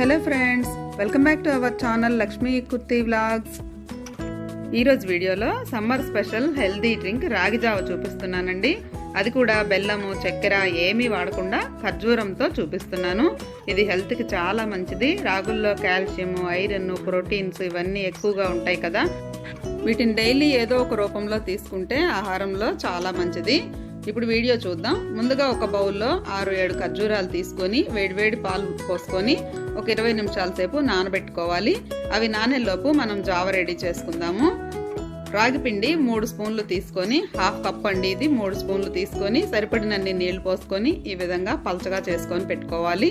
Hello friends welcome back to our channel Lakshmi Kurti vlogs ఈరోజు వీడియోలో summer special healthy drink రాగి జావ చూపిస్తున్నానండి. అది కూడా బెల్లము చక్కెర ఏమీ వాడకుండా ఖర్జూరంతో చూపిస్తున్నాను. ఇది హెల్త్కి చాలా మంచిది. రాగుల్లో కాల్షియము ఐరన్ ప్రోటీన్స్ ఇవన్నీ ఎక్కువగా ఉంటాయి కదా. వీటిని డైలీ ఏదో ఒక రూపంలో తీసుకుంటే ఆహారంలో చాలా మంచిది. ఇప్పుడు వీడియో చూద్దాం. ముందుగా ఒక బౌల్లో ఆరు ఏడు ఖర్జూరాలు తీసుకొని వేడివేడి పాలు పోసుకొని ఒక ఇరవై నిమిషాల సేపు నానబెట్టుకోవాలి. అవి నానేలోపు మనం జావ రెడీ చేసుకుందాము. రాగిపిండి మూడు స్పూన్లు తీసుకొని హాఫ్ కప్ అండి ఇది మూడు స్పూన్లు తీసుకొని సరిపడినన్ని నీళ్ళు పోసుకొని ఈ విధంగా పలచగా చేసుకొని పెట్టుకోవాలి.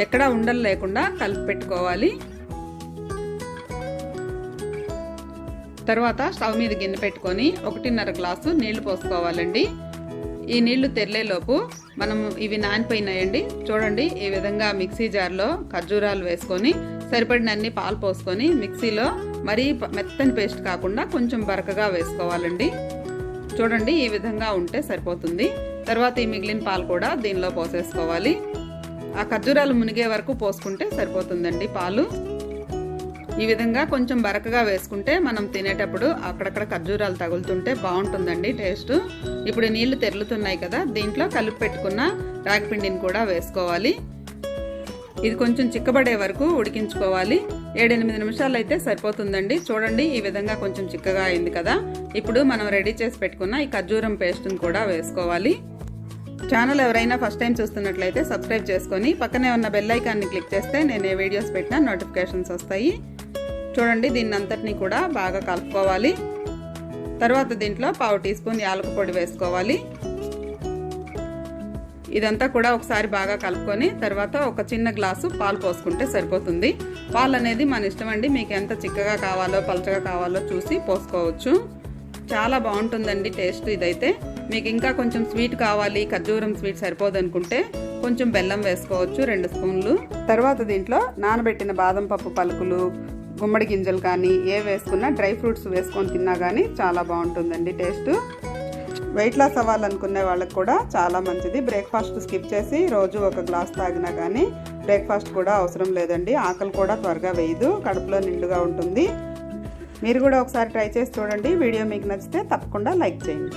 ఎక్కడా ఉండలు లేకుండా కలిపి పెట్టుకోవాలి. తర్వాత స్టవ్ మీద గిన్నె పెట్టుకొని ఒకటిన్నర గ్లాసు నీళ్ళు పోసుకోవాలండి. ఈ నీళ్ళు తెరలేలోపు మనం ఇవి నానిపోయినాయండి. చూడండి ఈ విధంగా మిక్సీ జార్లో ఖర్జూరాలు వేసుకొని సరిపడినన్ని పాలు పోసుకొని మిక్సీలో మరీ మెత్తని పేస్ట్ కాకుండా కొంచెం బరకగా వేసుకోవాలండి. చూడండి ఈ విధంగా ఉంటే సరిపోతుంది. తర్వాత ఈ మిగిలిన పాలు కూడా దీనిలో పోసేసుకోవాలి. ఆ ఖర్జూరాలు మునిగే వరకు పోసుకుంటే సరిపోతుందండి పాలు. ఈ విధంగా కొంచెం బరకగా వేసుకుంటే మనం తినేటప్పుడు అక్కడక్కడ ఖర్జూరాలు తగులుతుంటే బాగుంటుందండి టేస్ట్. ఇప్పుడు నీళ్ళు తెరులుతున్నాయి కదా దీంట్లో కలిపి పెట్టుకున్న రాగిపిండిని కూడా వేసుకోవాలి. ఇది కొంచెం చిక్కబడే వరకు ఉడికించుకోవాలి. ఏడెనిమిది నిమిషాలు అయితే సరిపోతుందండి. చూడండి ఈ విధంగా కొంచెం చిక్కగా అయింది కదా. ఇప్పుడు మనం రెడీ చేసి పెట్టుకున్న ఈ ఖర్జూరం పేస్ట్ని కూడా వేసుకోవాలి. ఛానల్ ఎవరైనా ఫస్ట్ టైం చూస్తున్నట్లయితే సబ్స్క్రైబ్ చేసుకొని పక్కనే ఉన్న బెల్ ఐకాన్ని క్లిక్ చేస్తే నేను ఏ వీడియోస్ పెట్టినా నోటిఫికేషన్స్ వస్తాయి. చూడండి దీన్ని అంతటిని కూడా బాగా కలుపుకోవాలి. తర్వాత దీంట్లో పావు టీ స్పూన్ యాలక పొడి వేసుకోవాలి. ఇదంతా కూడా ఒకసారి బాగా కలుపుకొని తర్వాత ఒక చిన్న గ్లాసు పాలు పోసుకుంటే సరిపోతుంది. పాలు అనేది మన ఇష్టం అండి. మీకు ఎంత చిక్కగా కావాలో పలచగా కావాలో చూసి పోసుకోవచ్చు. చాలా బాగుంటుందండి టేస్ట్ ఇదైతే. మీకు ఇంకా కొంచెం స్వీట్ కావాలి ఖర్జూరం స్వీట్ సరిపోదు అనుకుంటే కొంచెం బెల్లం వేసుకోవచ్చు రెండు స్పూన్లు. తర్వాత దీంట్లో నానబెట్టిన బాదం పప్పు పలుకులు గుమ్మడి గింజలు కానీ ఏ వేసుకున్నా డ్రై ఫ్రూట్స్ వేసుకొని తిన్నా కానీ చాలా బాగుంటుందండి టేస్ట్. వెయిట్ లాస్ అవ్వాలనుకునే వాళ్ళకి కూడా చాలా మంచిది. బ్రేక్ఫాస్ట్ స్కిప్ చేసి రోజు ఒక గ్లాస్ తాగినా కానీ బ్రేక్ఫాస్ట్ కూడా అవసరం లేదండి. ఆకలి కూడా త్వరగా వేయదు. కడుపులో నిండుగా ఉంటుంది. మీరు కూడా ఒకసారి ట్రై చేసి చూడండి. వీడియో మీకు నచ్చితే తప్పకుండా లైక్ చేయండి.